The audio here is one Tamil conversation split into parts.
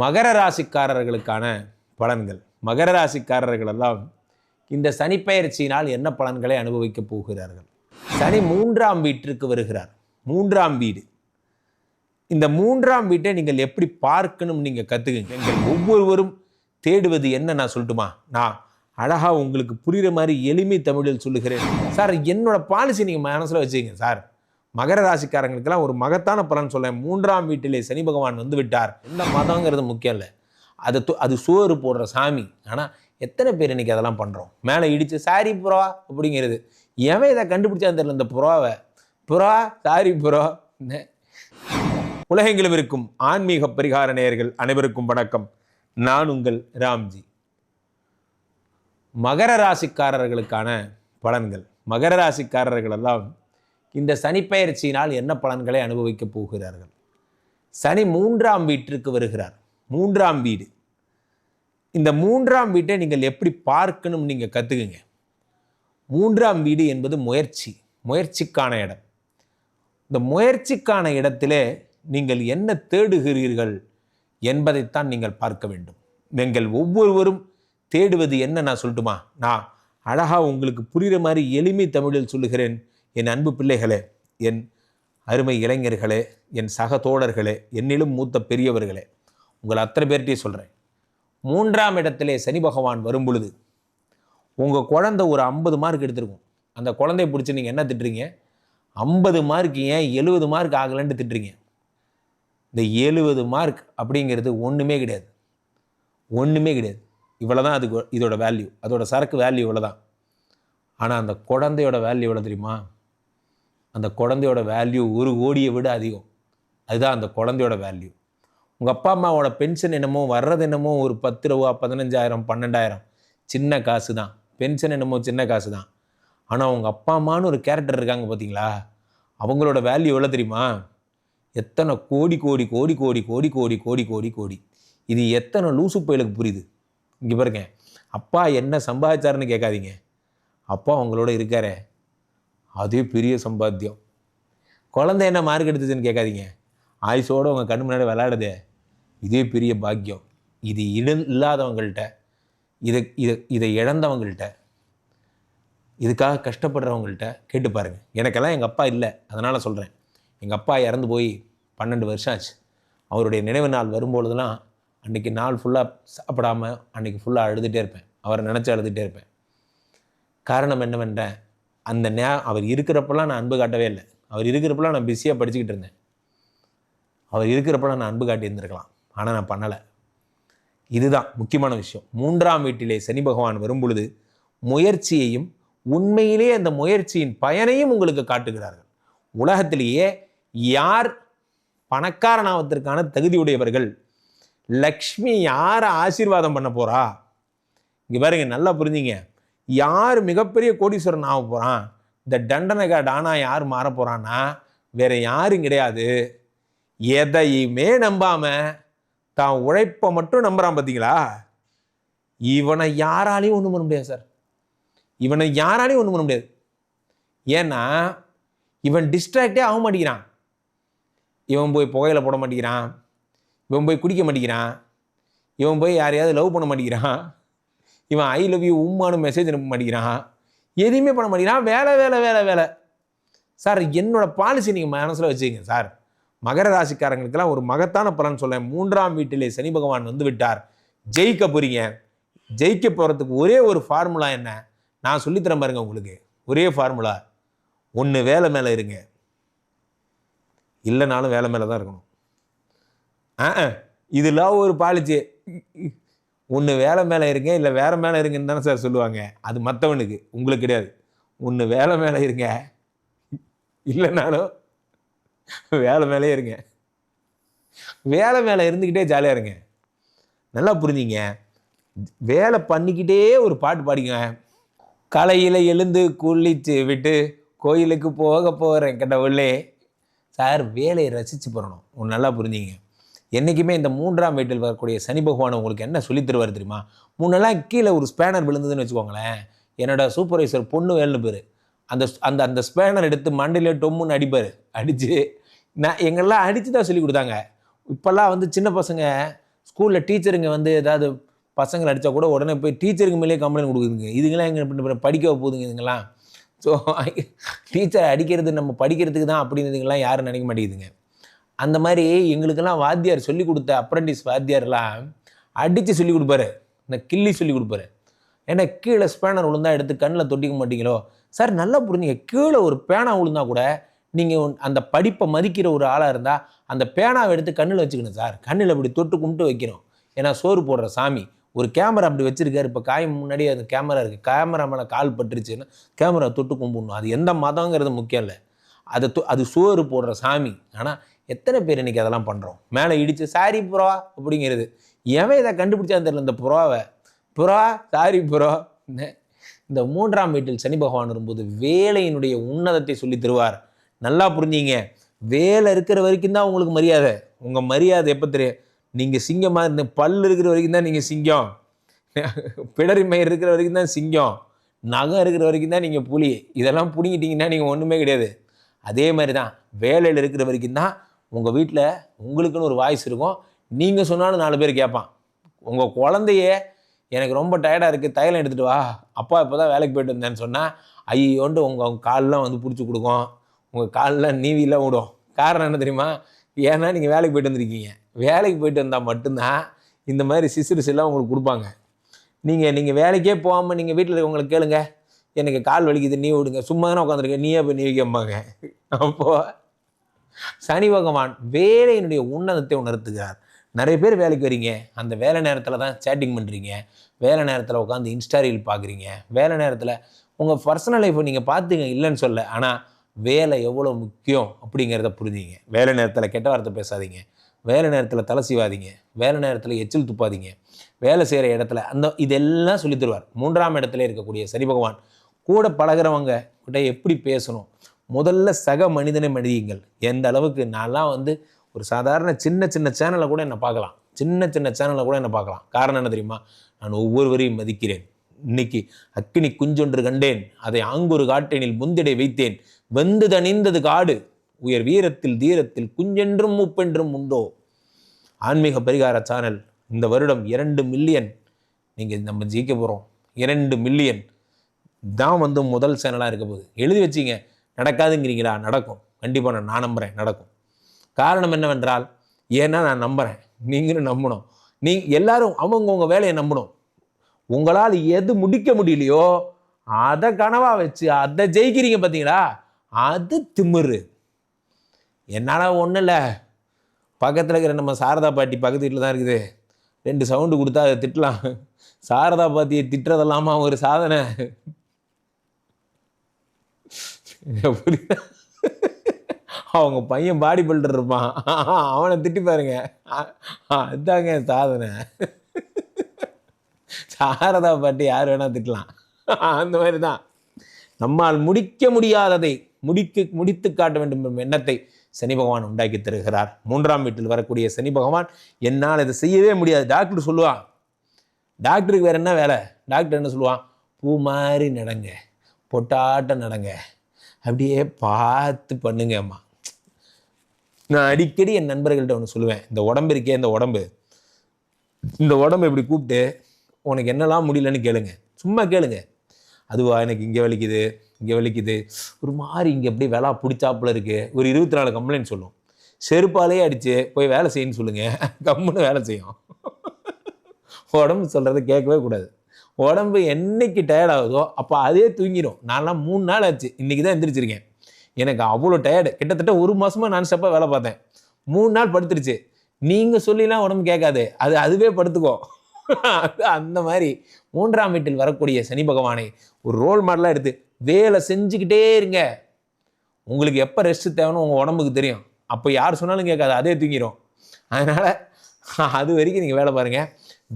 மகர ராசிக்காரர்களுக்கான பலன்கள். மகர ராசிக்காரர்கள் எல்லாம் இந்த சனிப்பெயர்ச்சியினால் என்ன பலன்களை அனுபவிக்கப் போகிறார்கள்? சனி மூன்றாம் வீட்டிற்கு வருகிறார். மூன்றாம் வீடு. இந்த மூன்றாம் வீட்டை நீங்கள் எப்படி பார்க்கணும் நீங்கள் கற்றுக்குங்க நீங்கள் ஒவ்வொருவரும் தேடுவது என்ன? நான் சொல்லட்டுமா? நான் அழகாக உங்களுக்கு புரிகிற மாதிரி எளிமை தமிழில் சொல்லுகிறேன். சார் என்னோடய பாலிசி நீங்கள் மனசில் வச்சுக்கங்க சார். மகர ராசிக்காரங்களுக்கெல்லாம் ஒரு மகத்தான பலன் சொல்ல மூன்றாம் வீட்டிலே சனி பகவான் வந்து விட்டார். என்ன மதங்கிறது முக்கியம் இல்லை. அது அது சோறு போடுற சாமி. ஆனால் எத்தனை பேர் இன்னைக்கு அதெல்லாம் பண்ணுறோம் மேலே இடித்து சாரி புறா அப்படிங்கிறது. எவன் இதை கண்டுபிடிச்சான்னு தெரியல இந்த புறாவை. புறா சாரி புறா. உலகெங்கிலும் இருக்கும் ஆன்மீக பரிகார நேயர்கள் அனைவருக்கும் வணக்கம். நான் உங்கள் ராம்ஜி. மகர ராசிக்காரர்களுக்கான பலன்கள். மகர ராசிக்காரர்கள் எல்லாம் இந்த சனிப்பெயர்ச்சியினால் என்ன பலன்களை அனுபவிக்கப் போகிறார்கள்? சனி மூன்றாம் வீட்டிற்கு வருகிறார். மூன்றாம் வீடு. இந்த மூன்றாம் வீட்டை நீங்கள் எப்படி பார்க்கணும் நீங்கள் கற்றுக்குங்க மூன்றாம் வீடு என்பது முயற்சி. முயற்சிக்கான இடம். இந்த முயற்சிக்கான இடத்திலே நீங்கள் என்ன தேடுகிறீர்கள் என்பதைத்தான் நீங்கள் பார்க்க வேண்டும். நீங்கள் ஒவ்வொருவரும் தேடுவது என்ன? நான் சொல்லட்டுமா? நான் அழகாக உங்களுக்கு புரிகிற மாதிரி எளிமை தமிழில் சொல்லுகிறேன். என் அன்பு பிள்ளைகளே என் அருமை இளைஞர்களே என் சக தோழர்களே என்னிலும் மூத்த பெரியவர்களே உங்கள் அத்தனை பேர்கிட்டே சொல்கிறேன் மூன்றாம் இடத்திலே சனி பகவான் வரும் பொழுது உங்கள் குழந்தை ஒரு ஐம்பது மார்க் எடுத்திருக்கும். அந்த குழந்தைய பிடிச்சி நீங்கள் என்ன திட்டுறீங்க? ஐம்பது மார்க் ஏன் எழுபது மார்க் ஆகலைன்னு திட்டுறீங்க? இந்த எழுபது மார்க் அப்படிங்கிறது ஒன்றுமே கிடையாது. ஒன்றுமே கிடையாது. இவ்வளோ தான் அதுக்கு இதோட வேல்யூ அதோட சரக்கு வேல்யூ இவ்வளோ தான் ஆனால் அந்த குழந்தையோட வேல்யூ எவ்வளோ தெரியுமா? அந்த குழந்தையோட வேல்யூ ஒரு கோடியை விட அதிகம். அதுதான் அந்த குழந்தையோட வேல்யூ உங்கள் அப்பா அம்மாவோட பென்ஷன் என்னமோ வர்றது என்னமோ ஒரு பத்து ரூபா பதினஞ்சாயிரம் பன்னெண்டாயிரம். சின்ன காசு தான் பென்ஷன் என்னமோ சின்ன காசு தான் ஆனால் உங்கள் அப்பா அம்மான்னு ஒரு கேரக்டர் இருக்காங்க பார்த்தீங்களா அவங்களோட வேல்யூ எவ்வளோ தெரியுமா? எத்தனை கோடி கோடி கோடி கோடி கோடி கோடி கோடி கோடி கோடி. இது எத்தனை லூசு பயலுக்கு புரியுது? இங்கே பாருங்க. அப்பா என்ன சம்பாதிச்சாருன்னு கேட்காதீங்க. அப்பா அவங்களோட இருக்காரே. அதே பெரிய சம்பாத்தியம். குழந்தை என்ன மார்க் எடுத்துச்சுன்னு கேட்காதீங்க. ஆயுசோடு உங்கள் கண்ணு முன்னாடி விளையாடுதே. இதே பெரிய பாக்கியம். இது இட இல்லாதவங்கள்ட்ட இதை இதை இதை இழந்தவங்கள்ட்ட இதுக்காக கஷ்டப்படுறவங்கள்ட்ட கேட்டு பாருங்கள் எனக்கெல்லாம் எங்கள் அப்பா இல்லை. அதனால் சொல்கிறேன் எங்கள் அப்பா இறந்து போய் பன்னெண்டு வருஷம் ஆச்சு. அவருடைய நினைவு நாள் வரும்பொழுதுலாம் அன்றைக்கி நாள் ஃபுல்லாக சாப்பிடாம அன்றைக்கி ஃபுல்லாக அழுதுகிட்டே இருப்பேன். அவரை நினச்சி அழுதுகிட்டே இருப்பேன். காரணம் என்னவென்றேன் அந்த நே அவர் இருக்கிறப்பெல்லாம் நான் அன்பு காட்டவே இல்லை. அவர் இருக்கிறப்பெல்லாம் நான் பிஸியாக படிச்சுக்கிட்டு இருந்தேன். அவர் இருக்கிறப்பெல்லாம் நான் அன்பு காட்டியிருந்திருக்கலாம் ஆனால் நான் பண்ணலை. இதுதான் முக்கியமான விஷயம். மூன்றாம் வீட்டிலே சனி பகவான் வரும் பொழுது முயற்சியையும் உண்மையிலே அந்த முயற்சியின் பயனையும் உங்களுக்கு காட்டுகிறார்கள். உலகத்திலேயே யார் பணக்காரனாவதற்கான தகுதியுடையவர்கள் லக்ஷ்மி யாரை ஆசீர்வாதம் பண்ண போகிறா இங்கே பாருங்க நல்லா புரிஞ்சுங்க. யார் மிகப்பெரிய கோடீஸ்வரன் ஆக போகிறான் இந்த தண்டனகா டானா யார் மாற போகிறான்னா வேற யாரும் கிடையாது. எதையுமே நம்பாம தான் உழைப்பை மட்டும் நம்புகிறான் பார்த்தீங்களா இவனை யாராலையும் ஒன்றும் பண்ண முடியாது சார். இவனை யாராலையும் ஒன்றும் பண்ண முடியாது. ஏன்னா இவன் டிஸ்ட்ராக்டே ஆக மாட்டேங்கிறான். இவன் போய் புகையில போட மாட்டேங்கிறான். இவன் போய் குடிக்க மாட்டேங்கிறான். இவன் போய் யாரையாவது லவ் பண்ண மாட்டேங்கிறான். இவன் ஐ லவ் யூ உம்மானு மெசேஜ் அனுப்ப மாட்டேங்கிறான். எதையுமே பண்ண மாட்டேங்கிறான். வேலை வேலை வேலை வேலை. சார் என்னோட பாலிசி நீங்கள் மனசில் வச்சுக்கங்க சார் மகர ராசிக்காரங்களுக்கெல்லாம் ஒரு மகத்தான பலன் சொல்லேன் மூன்றாம் வீட்டிலே சனி பகவான் வந்து விட்டார். ஜெயிக்க போறீங்க. ஜெயிக்க போகிறதுக்கு ஒரே ஒரு ஃபார்முலா என்ன? நான் சொல்லித்தரேன் பாருங்க உங்களுக்கு. ஒரே ஃபார்முலா ஒன்று வேலை மேலே இருங்க. இல்லைனாலும் வேலை மேலே தான் இருக்கணும். ஆ இதில் ஒரு பாலிச்சு ஒன்று வேலை மேலே இருங்க இல்லை வேறு மேலே இருங்கன்னு தானே சார் சொல்லுவாங்க. அது மற்றவனுக்கு உங்களுக்கு கிடையாது. ஒன்று வேலை மேலே இருங்க. இல்லைனாலும் வேலை மேலே இருங்க. வேலை மேலே இருந்துக்கிட்டே ஜாலியாக இருங்க. நல்லா புரிஞ்சிங்க. வேலை பண்ணிக்கிட்டே ஒரு பாட்டு பாடிங்க. கலையில் எழுந்து குளிச்சு விட்டு கோயிலுக்கு போக போகிறேன் கடவுளே. சார் வேலையை ரசித்து போகணும் ஒன்று நல்லா புரிஞ்சிங்க. என்றைக்குமே இந்த மூன்றாம் வீட்டில் வரக்கூடிய சனி பகவான் உங்களுக்கு என்ன சொல்லித் தருவார் தெரியுமா? முன்னெல்லாம் கீழே ஒரு ஸ்பேனர் விழுந்ததுன்னு வச்சுக்கோங்களேன். என்னோட சூப்பர்வைசர் பொண்ணு வேலுன்னு பேர். அந்த அந்த அந்த ஸ்பேனர் எடுத்து மண்டையில் டொம்முன்னு அடிப்பார். அடித்து நான் எங்கெல்லாம் அடித்து தான் சொல்லி கொடுத்தாங்க. இப்போல்லாம் வந்து சின்ன பசங்க ஸ்கூலில் டீச்சருங்க வந்து ஏதாவது பசங்களை அடித்தா கூட உடனே போய் டீச்சருக்கு மேலேயே கம்ப்ளைண்ட் கொடுக்குதுங்க. இதுங்களாம் எங்கே பண்ண படிக்க போகுதுங்க இதுங்களாம் ஸோ டீச்சர் அடிக்கிறது நம்ம படிக்கிறதுக்கு தான் அப்படிங்கிறதுங்களாம் யாரும் நினைக்க மாட்டேங்குதுங்க. அந்த மாதிரி எங்களுக்கெல்லாம் வாத்தியார் சொல்லி கொடுத்த அப்ரண்டிஸ் வாத்தியார்லாம் அடித்து சொல்லி கொடுப்பாரு. இந்த கிள்ளி சொல்லி கொடுப்பாரு. ஏன்னா கீழே ஸ்பேனர் விழுந்தா எடுத்து கண்ணில் தொட்டிக்க மாட்டீங்களோ? சார் நல்லா புரிஞ்சுங்க. கீழே ஒரு பேனா விழுந்தா கூட நீங்கள் அந்த படிப்பை மதிக்கிற ஒரு ஆளாக இருந்தால் அந்த பேனாவை எடுத்து கண்ணில் வச்சுக்கணும் சார் கண்ணில் இப்படி தொட்டு கும்பிட்டு வைக்கணும் ஏன்னா சோறு போடுற சாமி. ஒரு கேமரா அப்படி வச்சுருக்காரு. இப்போ காயம் முன்னாடி அந்த கேமரா இருக்குது கேமரா மேலே கால் பட்டுருச்சுன்னா கேமரா தொட்டு கும்பிடணும். அது எந்த மதங்கிறது முக்கியம் இல்லை. அதை தொ- அது சோறு போடுற சாமி. ஆனால் எத்தனை பேர் இன்னைக்கு அதெல்லாம் பண்ணுறோம் மேலே இடித்து சாரி புறா அப்படிங்கிறது. எவன் இதை கண்டுபிடிச்சான்னு தெரியல இந்த புறாவை. புறா சாரி புறா இந்த மூன்றாம் வீட்டில் சனி பகவான் வரும்போது வேலையினுடைய உன்னதத்தை சொல்லி தருவார். நல்லா புரிஞ்சிங்க. வேலை இருக்கிற வரைக்கும் தான் உங்களுக்கு மரியாதை. உங்கள் மரியாதை எப்போ தெரியும்? நீங்கள் சிங்கமாக இருந்த பல் இருக்கிற வரைக்கும் தான் நீங்கள் சிங்கம். பிடரிமை இருக்கிற வரைக்கும் தான் சிங்கம். நகம் இருக்கிற வரைக்கும் தான் நீங்கள் புலி. இதெல்லாம் பிடிங்கிட்டிங்கன்னா நீங்கள் ஒன்றுமே கிடையாது. அதே மாதிரி தான் வேலையில் இருக்கிற வரைக்கும் தான் உங்கள் வீட்டில் உங்களுக்குன்னு ஒரு வாய்ஸ் இருக்கும். நீங்கள் சொன்னாலும் நாலு பேர் கேட்பான். உங்கள் குழந்தைய எனக்கு ரொம்ப டயர்டாக இருக்குது தைலம் எடுத்துகிட்டு வா. அப்பா இப்போ தான் வேலைக்கு போயிட்டு வந்தேன்னு சொன்னால் ஐயோன்ட்டு உங்கள் கால்லாம் வந்து பிடிச்சி கொடுக்கும். உங்கள் கால்லாம் நீவிலாம் விடும். காரணம் என்ன தெரியுமா? ஏன்னா நீங்கள் வேலைக்கு போயிட்டு வந்திருக்கீங்க. வேலைக்கு போயிட்டு வந்தால் மட்டும்தான் இந்த மாதிரி சிசுரிஸ் எல்லாம் உங்களுக்கு கொடுப்பாங்க. நீங்கள் நீங்கள் வேலைக்கே போகாமல் நீங்கள் வீட்டில் இருக்கவங்களை கேளுங்கள் எனக்கு கால் வலிக்குது நீ விடுங்க சும்மா தானே உட்காந்துருக்கேன் நீயே போய் நீவிக்கம்பாங்க அப்போது சனி பகவான் வேலையினுடைய உன்னதத்தை உணர்த்துகிறார். நிறைய பேர் வேலைக்கு வரீங்க. அந்த வேலை நேரத்தில் தான் சேட்டிங் பண்ணுறீங்க வேலை நேரத்தில் உட்காந்து இன்ஸ்டா ரீல் பார்க்குறீங்க வேலை நேரத்தில் உங்கள் பர்சனல் லைஃப்பை நீங்கள் பார்த்துங்க இல்லைன்னு சொல்ல ஆனால் வேலை எவ்வளோ முக்கியம் அப்படிங்கிறத புரிஞ்சுங்க. வேலை நேரத்தில் கெட்ட வார்த்தை பேசாதீங்க. வேலை நேரத்தில் தலை சீவாதீங்க. வேலை நேரத்தில் எச்சில் துப்பாதீங்க. வேலை செய்கிற இடத்துல அந்த இதெல்லாம் சொல்லித் தருவார். மூன்றாம் இடத்துல இருக்கக்கூடிய சனி பகவான் கூட பழகிறவங்க கிட்ட எப்படி பேசணும்? முதல்ல சக மனிதனை மனிதங்கள் எந்த அளவுக்கு நான்லாம் வந்து ஒரு சாதாரண சின்ன சின்ன சேனலை கூட என்னை பார்க்கலாம். சின்ன சின்ன சேனலை கூட என்னை பார்க்கலாம். காரணம் என்ன தெரியுமா? நான் ஒவ்வொருவரையும் மதிக்கிறேன். இன்னைக்கு அக்கினி குஞ்சொன்று கண்டேன். அதை ஆங்கொரு காட்டினில் முந்திடை வைத்தேன். வெந்து தணிந்தது காடு. உயர் வீரத்தில் தீரத்தில் குஞ்சென்றும் முப்பென்றும் உண்டோ? ஆன்மீக பரிகார சேனல் இந்த வருடம் இரண்டு மில்லியன் நீங்கள் நம்ம ஜெயிக்க போகிறோம் இரண்டு மில்லியன் தான் வந்து முதல் சேனலாக இருக்க போகுது. எழுதி வச்சிங்க. நடக்காதுங்கிறீங்களா? நடக்கும். கண்டிப்பாக நான் நான் நம்புகிறேன் நடக்கும். காரணம் என்னவென்றால் ஏன்னா நான் நம்புகிறேன் நீங்களும் நம்பணும். நீ எல்லாரும் அவங்கவுங்க வேலையை நம்பணும். உங்களால் எது முடிக்க முடியலையோ அதை கனவாக வச்சு அதை ஜெயிக்கிறீங்க பார்த்தீங்களா அது திமிரு. என்னால் ஒன்றும் இல்லை. பக்கத்தில் இருக்கிற நம்ம சாரதா பாட்டி பக்கத்து வீட்டில் தான் இருக்குது. ரெண்டு சவுண்டு கொடுத்தா அதை திட்டலாம். சாரதா பாட்டியை திட்டுறதெல்லாமா ஒரு சாதனை? புரியுதா? அவங்க பையன் பாடி பில்டர் இருப்பான். அவனை திட்டி பாருங்க. அதுதாங்க சாதனை. சாரதா பாட்டி யார் வேணால் திட்டலாம். அந்த மாதிரி தான் நம்மால் முடிக்க முடியாததை முடிக்க முடித்து காட்ட வேண்டும் என்ற எண்ணத்தை சனி பகவான் உண்டாக்கி தருகிறார். மூன்றாம் வீட்டில் வரக்கூடிய சனி பகவான் என்னால் இதை செய்யவே முடியாது. டாக்டர் சொல்லுவான். டாக்டருக்கு வேற என்ன வேலை? டாக்டர் என்ன சொல்லுவான்? பூ மாதிரி நடங்க. பொட்டாட்டம் நடங்க. அப்படியே பார்த்து பண்ணுங்கம்மா நான் அடிக்கடி என் நண்பர்கள்ட்ட ஒன்று சொல்லுவேன். இந்த உடம்பு இருக்கே இந்த உடம்பு. இந்த உடம்பு இப்படி கூப்பிட்டு உனக்கு என்னெல்லாம் முடியலன்னு கேளுங்க. சும்மா கேளுங்க. அதுவா எனக்கு இங்கே வலிக்குது இங்கே வலிக்குது. ஒரு மாதிரி இங்கே அப்படியே வேலை பிடிச்சாப்புல இருக்குது ஒரு இருபத்தி நாலு கம்ப்ளைண்ட் சொல்லும். செருப்பாலே அடித்து போய் வேலை செய்யணும்னு சொல்லுங்கள் கம்முன்னு வேலை செய்யும். உடம்பு சொல்கிறத கேட்கவே கூடாது. உடம்பு என்னைக்கு டயர்ட் ஆகுதோ அப்போ அதே தூங்கிடும் நான்லாம் மூணு நாள் ஆச்சு. இன்றைக்கி தான் எந்திரிச்சிருக்கேன். எனக்கு அவ்வளோ டயர்டு கிட்டத்தட்ட ஒரு மாதமாக நான் ஸ்டெப்பாக வேலை பார்த்தேன். மூணு நாள் படுத்துருச்சு. நீங்கள் சொல்லிலாம் உடம்பு கேட்காது. அது அதுவே படுத்துக்கோ அந்த மாதிரி மூன்றாம் வீட்டில் வரக்கூடிய சனி பகவானை ஒரு ரோல் மாடலாக எடுத்து வேலை செஞ்சுக்கிட்டே இருங்க. உங்களுக்கு எப்போ ரெஸ்ட் தேவைன்னு உங்கள் உடம்புக்கு தெரியும். அப்போ யார் சொன்னாலும் கேட்காது. அதே தூங்கிடும் அதனால் அது வரைக்கும் நீங்கள் வேலை பாருங்கள்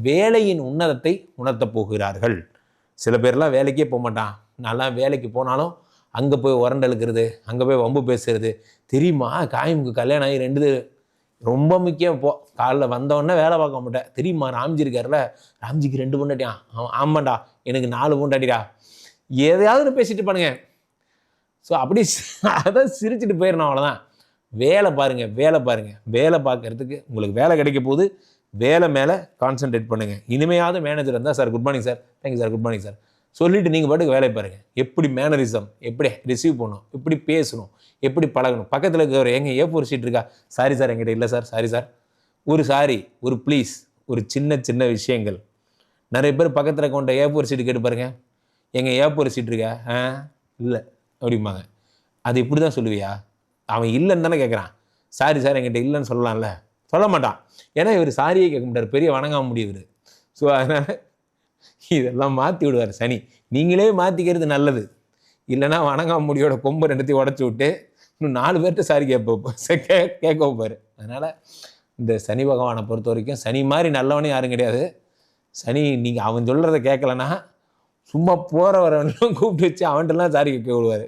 வேலையின் உன்னதத்தை உணர்த்தப் போகிறார்கள். சில பேர்லாம் வேலைக்கே போக மாட்டான். நான்லாம் வேலைக்கு போனாலும் அங்கே போய் உரண்டெழுக்கிறது அங்கே போய் வம்பு பேசுறது. தெரியுமா? காயமுக்கு கல்யாணம் ஆகி ரெண்டு ரொம்ப முக்கியம். போ காலைல வந்தவொடனே வேலை பார்க்க மாட்டேன். தெரியுமா? ராம்ஜி இருக்கார்ல ராம்ஜிக்கு ரெண்டு பொண்டாட்டியான் ஆமாண்டா. எனக்கு நாலு பொண்டாட்டிடா. எதையாவது பேசிட்டு பண்ணுங்க ஸோ அப்படி அதை சிரிச்சுட்டு போயிடணும் அவ்வளோதான் வேலை பாருங்கள் வேலை பாருங்கள் வேலை பார்க்கறதுக்கு உங்களுக்கு வேலை கிடைக்க போகுது. வேலை மேலே கான்சென்ட்ரேட் பண்ணுங்கள் இனிமையாவது மேனேஜர் இருந்தால் sir good morning sir thank you sir good morning sir சொல்லிவிட்டு நீங்கள் பாட்டுக்கு வேலையை பாருங்கள் எப்படி மேனரிசம் எப்படி ரிசீவ் பண்ணணும் எப்படி பேசணும் எப்படி பழகணும். பக்கத்தில் இருக்கிற எங்கே ஏ ஃபோர் சீட் இருக்கா? சாரி சார் எங்கிட்ட இல்லை சார் சாரி சார் ஒரு சாரி ஒரு ப்ளீஸ் ஒரு சின்ன சின்ன விஷயங்கள். நிறைய பேர் பக்கத்தில் கொண்ட ஏ ஃபோர் சீட்டு கேட்டு பாருங்கள் எங்கள் ஏ ஃபோர் சீட் இருக்கா? ஆ இல்லை. அப்படிம்பாங்க. அது இப்படி தான் சொல்லுவியா? அவன் இல்லைன்னு தானே கேட்குறான் சாரி சார் எங்கிட்ட இல்லைன்னு சொல்லலாம்ல. சொல்ல மாட்டான். ஏன்னா இவர் சாரியை கேட்க மாட்டார். பெரிய வணங்காம முடியவர் ஸோ அதனால் இதெல்லாம் மாற்றி விடுவார் சனி. நீங்களே மாற்றிக்கிறது நல்லது. இல்லைன்னா வணங்காம முடியோட ரெண்டுத்தையும் உடச்சி விட்டு இன்னும் நாலு பேர்கிட்ட சாரி கேட்ப கே கேட்க வைப்பார். அதனால் இந்த சனி பகவானை பொறுத்த வரைக்கும் சனி மாதிரி நல்லவனே யாரும் கிடையாது. சனி நீங்கள் அவன் சொல்கிறத கேட்கலன்னா சும்மா போகிற வரவன்லாம் கூப்பிட்டு வச்சு அவன்கிட்டலாம் சாரி கேட்க விடுவார்.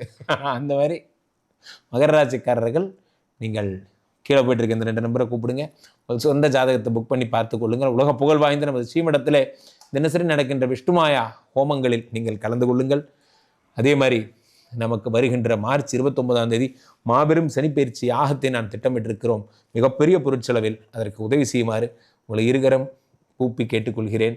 அந்த மாதிரி மகர ராசிக்காரர்கள் நீங்கள் கீழே போயிட்டு இருக்க இந்த ரெண்டு நம்பரை கூப்பிடுங்க. உங்கள் சொந்த ஜாதகத்தை புக் பண்ணி பார்த்து கொள்ளுங்கள். உலக புகழ் வாய்ந்த நமது ஸ்ரீமடத்தில் தினசரி நடக்கின்ற விஷ்ணுமாயா ஹோமங்களில் நீங்கள் கலந்து கொள்ளுங்கள். அதே மாதிரி நமக்கு வருகின்ற மார்ச் இருபத்தொன்பதாம் தேதி மாபெரும் சனிப்பயிற்சி யாகத்தை நான் திட்டமிட்டிருக்கிறோம். மிகப்பெரிய பொருட்செலவில் அதற்கு உதவி செய்யுமாறு உங்களை இருகரம் கூப்பி கேட்டுக்கொள்கிறேன்.